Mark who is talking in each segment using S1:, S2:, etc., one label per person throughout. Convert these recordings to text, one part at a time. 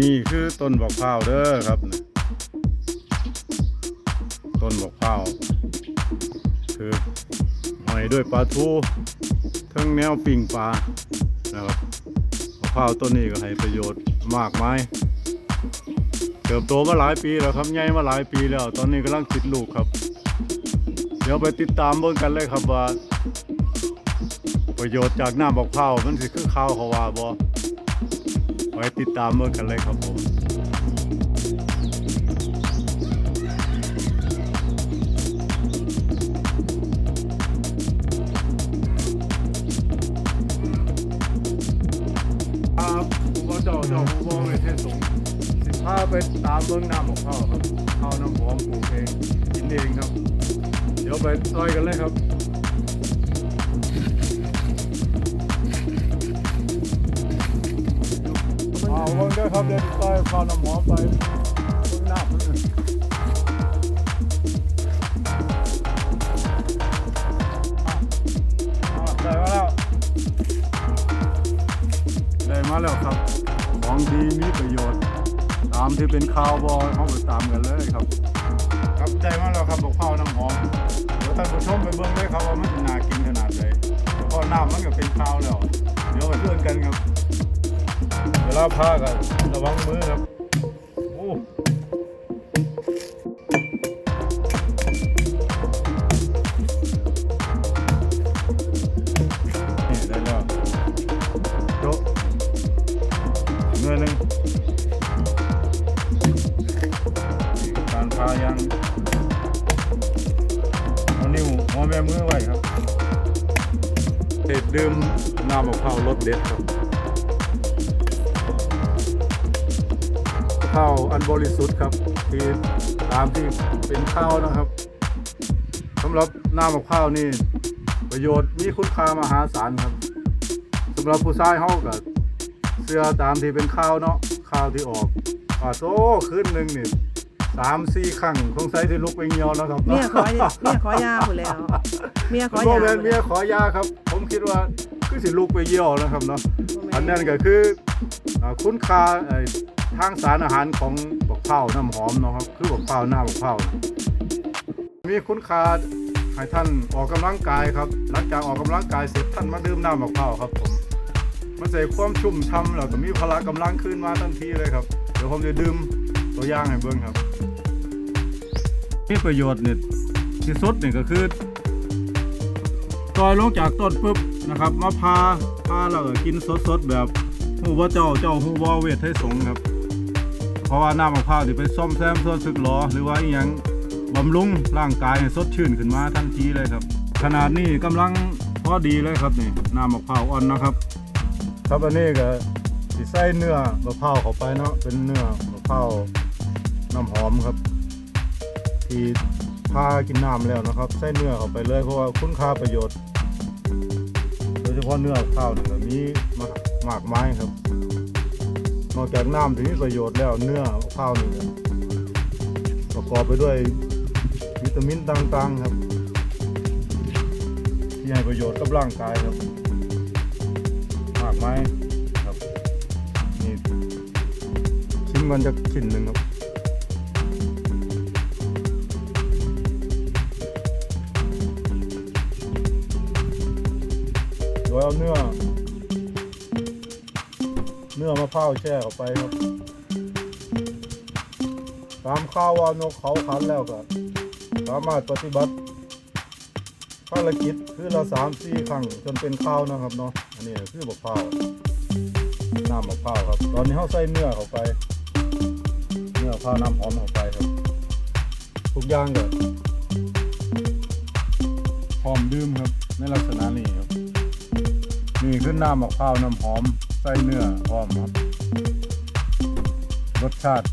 S1: นี่คือต้นบอกพร้าวเด้อครับนะต้นบอกพร้าวคือหอยด้วยปลาทูทั้งแนวปิ่งปลานะครับบอกพร้าวต้นนี้ก็ให้ประโยชน์มากมายเติบโตมาหลายปีแล้วครับใหญ่มาหลายปีแล้ว ตอนนี้กำลังติดลูกครับ เดี๋ยวไปติดตามเบิ่งกันเลยครับว่าประโยชน์จากน้ำบอกพร้าวมันสิคือข้าวเขาว่าบ่ ไว้ติดตามเมื่อกันเลยครับผมครับผมก็เจ้าเจ้าผมบอกเลยเทศสงฆ์สิพาไปตามเบื้องน้ำของเขาครับข้าวน้ำหอมปลูกเองกินเองครับ เดี๋ยวไปซอยกันเลยครับ อาเบิ่งเด้อครับเดี๋ยวสิซอยข้าวน้ำหอมไปเบิ่งน้ำมันอะได้มาแล้วได้มาแล้วครับ ของดีมีประโยชน์ ตามที่เป็นข่าวบอยเขาไปตามกันเลยครับ ครับได้มาแล้วครับบอกข้าวน้ำหอมเดี๋ยวท่านผู้ชมไปเบิ่งเลยครับว่ามันจะน่ากินขนาดไหนพราะน้ำมันก็เป็นข้าวแล้ว เดี๋ยวไปเพื่อนกันครับาพากันระวังมือครับโอ้นี่ได้แล้วจ๊ะเงินหนึ่งการพายังเอานิ้วหัวแม่มือไว้ครับเด็ดดื่มน้ำมะพร้าวรสเด็ดครับ ข้าวอันบริสุทธิ์ครับที่ตามที่เป็นข้าวนะครับสำหรับน้ำมะพร้าวนี่ประโยชน์มีคุณค่ามหาศาลครับสำหรับผู้ชายเฮากับเสื้อตามที่เป็นข้าวเนาะข้าวที่ออกอ่าโตขึ้นหนึ่งนี่สามสี่ครั้งคงใส่ที่ลุกไปเงียวแล้วครับ
S2: เมียขอเมียขอยาหมดแล้ว เมียขอ
S1: โม
S2: ยา
S1: เมนเมียขอยาครับ ผมคิดว่า คือสิลุกไปเยี่ยวนะครับเนาะอันนั้นก็คือคุณค่าทางสารอาหารของบักเผาน้ำหอมเนาะครับคือบักเผาหน้าบักเผามีคุณค่าให้ท่านออกกำลังกายครับ หลังจากออกกำลังกายเสร็จท่านมาดื่มน้ำบักเผาวครับผมมันใส่ความชุ่มช่ำแล้วก็มีพละกำลังขึ้นมาทันทีเลยครับ เดี๋ยวผมจะดื่มตัวอย่างให้เบิ่งครับ มีประโยชน์เนี่ยที่สุดเนี่ยก็คือซอยลงจากต้นปุ๊บ นะครับมาพาพาแล้วก็กินสดๆแบบหูว่าเจ้าเจ้าหูว่าเวทให้สงครับ เพราะว่าน้ำมะพร้าวที่ไปซ่อมแซมส่วนสึกหรอหรือว่าอหยังบำรุงร่างกายให้สดชื่นขึ้นมาทันทีเลยครับ ขนาดนี้กำลังพอดีเลยครับนี่น้ำมะพร้าวอ่อนนะครับครับอันนี้ก็สิใส่เนื้อมะพร้าวเข้าไปเนาะเป็นเนื้อมะพร้าวน้ำหอมครับ ที่พากินน้ำแล้วนะครับ ใส่เนื้อเข้าไปเลยเพราะว่าคุณค่าประโยชน์ ฉพาะเนื้อข้าวนี่ก็มีมากมากไม้ครับ นอกจากน้ำที่มีประโยชน์แล้วเนื้อข้าวนี่ประกอบไปด้วยวิตามินต่างๆครับที่ให้ประโยชน์กับร่างกายครับมากไม้ครับนี่ชิ้นมันจะชิ้นหนึ่งครับ เอาเนื้อ เนื้อมะพร้าวแช่เข้าไปครับ ตามข้าวว่านกเขาขันแล้วก็สามารถปฏิบัติภารกิจคือละสามสี่ครั้งจนเป็นข้าวนะครับเนาะอันนี้คือมะพร้าวน้ำมะพร้าวครับ ตอนนี้เขาใส่เนื้อเข้าไป เนื้อพร้าวน้ำหอมเข้าไปครับ ทุกอย่างก็พร้อมดื่มครับ คือน้ำมะพร้าวน้ำหอมใส่เนื้อพร้อมครับ รสชาติ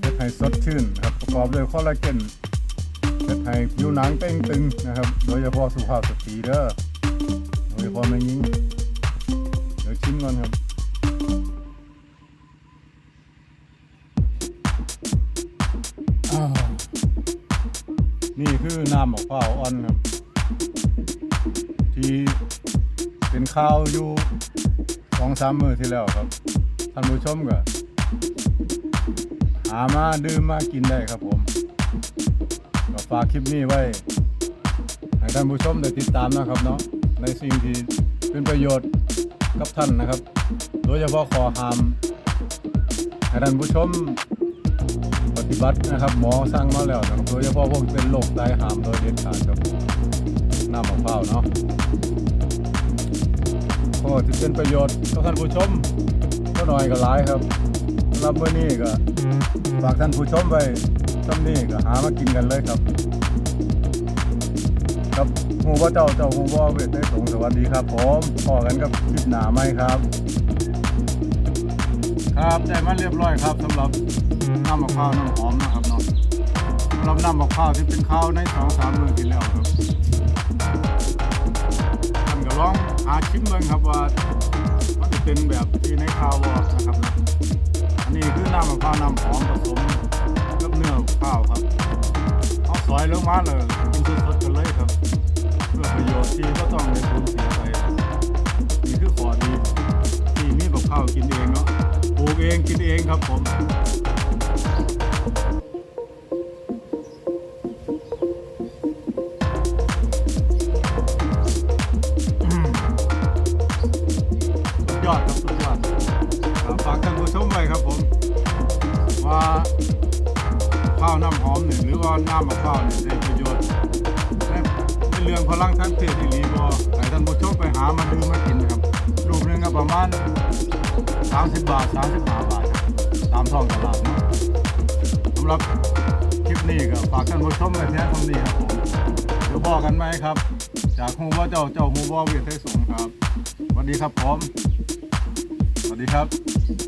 S1: เฮ็ดให้สดชื่นครับประกอบด้วยคอลลาเจนเฮ็ดให้ผิวหนังเต้งตึงนะครับ โดยเฉพาะสุภาพสตรีเด้อโดยเฉพาะแม่หญิงเดี๋ยวชิมก่อนครับนี่คือน้ำมะพร้าวอ่อนครับ ที่ เป็นข้าวอยู่สองสามมือที่แล้วครับท่านผู้ชมก็หามาดื่มมากินได้ครับผมก็ฝากคลิปนี้ไว้ให้ท่านผู้ชมได้ติดตามนะครับเนาะในสิ่งที่เป็นประโยชน์กับท่านนะครับ โดยเฉพาะขอหามให้ท่านผู้ชมปฏิบัตินะครับ หมอสั่งมาแล้วนะครับโดยเฉพาะพวกเป็นโรคไตหามโดยเด็ดขาดครับน้ำมะพร้าวเนาะ ก็จะเป็นประโยชน์กับท่านผู้ชมก็น้อยก็หลายครับรับมื้อนี้ก็ฝากท่านผู้ชมไว้ซ้ำนี้ก็หามากินกันเลยครับ ครับหูว่าเจ้าเจ้าหูว่าเวทได้สงสวัสดีครับผมพอกันกับคลิปหนาไหมครับ ครับได้มาเรียบร้อยครับสำหรับน้ำมะพร้าวน้ำหอมนะครับเนาะสำหรับน้ำมะพร้าวที่เป็นข้าวในสองสามมือที่แล้วครับท่านก็ลองาชิมเบิ่งครับว่ามันจะเป็นแบบที่ในข้าววอนะครับ อันนี้คือน้ำมะพร้าวน้ำหอมผสมกับเนื้อข้าวครับเอาซอยลงมาเลยกินสดๆกันเลยครับ เพื่อประโยชน์ที่ก็ต้องในสูญเสียไปนี่คือขอดีที่มีกับข้าวกินเองเนาะปลูกเองกินเองครับผม อดครับสุดยอดอ่าฝากท่านผู้ชมไว้ครับผม ว่าข้าวน้ำหอมเนี่ยหรือว่าน้ำมะพร้าวเนี่ยได้ประโยชน์ในในเรื่องพลังทางเพศที่รีบอให้ท่านผู้ชมไปหามาดื่มมากินนะครับลูกหนึงก็ประมาณ 30 บาท 35 บาท ตามท้องตลาดนะสำหรับคลิปนี้ก็ฝากท่านผู้ชมไว้แค่เท่านี้ครับผมเดี๋ยวบอกกันไหมครับ จากฮูว่าเจ้าเจ้าฮูว่าเวียดไทยสงครับสวัสดีครับผม สวัสดีครับ